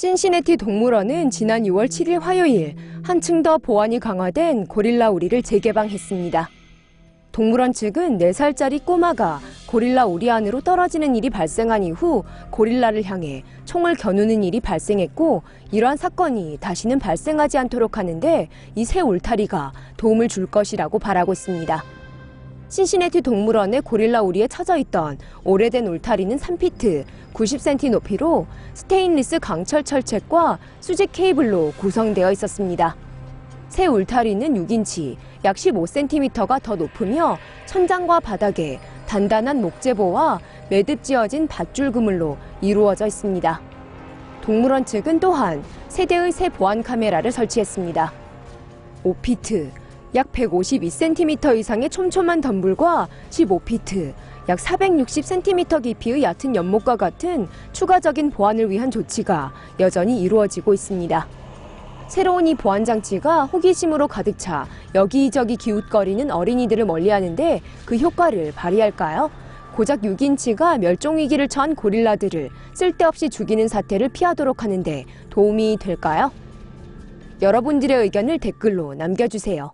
신시내티 동물원은 지난 6월 7일 화요일 한층 더 보안이 강화된 고릴라 우리를 재개방했습니다. 동물원 측은 4살짜리 꼬마가 고릴라 우리 안으로 떨어지는 일이 발생한 이후 고릴라를 향해 총을 겨누는 일이 발생했고 이러한 사건이 다시는 발생하지 않도록 하는데 이 새 울타리가 도움을 줄 것이라고 바라고 있습니다. 신시내티 동물원의 고릴라 우리에 쳐져 있던 오래된 울타리는 3피트, 90cm 높이로 스테인리스 강철 철책과 수직 케이블로 구성되어 있었습니다. 새 울타리는 6인치, 약 15cm가 더 높으며 천장과 바닥에 단단한 목재보와 매듭 지어진 밧줄 그물로 이루어져 있습니다. 동물원 측은 또한 세대의 새 보안 카메라를 설치했습니다. 5피트, 약 152cm 이상의 촘촘한 덤불과 15피트, 약 460cm 깊이의 얕은 연못과 같은 추가적인 보안을 위한 조치가 여전히 이루어지고 있습니다. 새로운 이 보안 장치가 호기심으로 가득 차 여기저기 기웃거리는 어린이들을 멀리하는데 그 효과를 발휘할까요? 고작 6인치가 멸종위기를 처한 고릴라들을 쓸데없이 죽이는 사태를 피하도록 하는데 도움이 될까요? 여러분들의 의견을 댓글로 남겨주세요.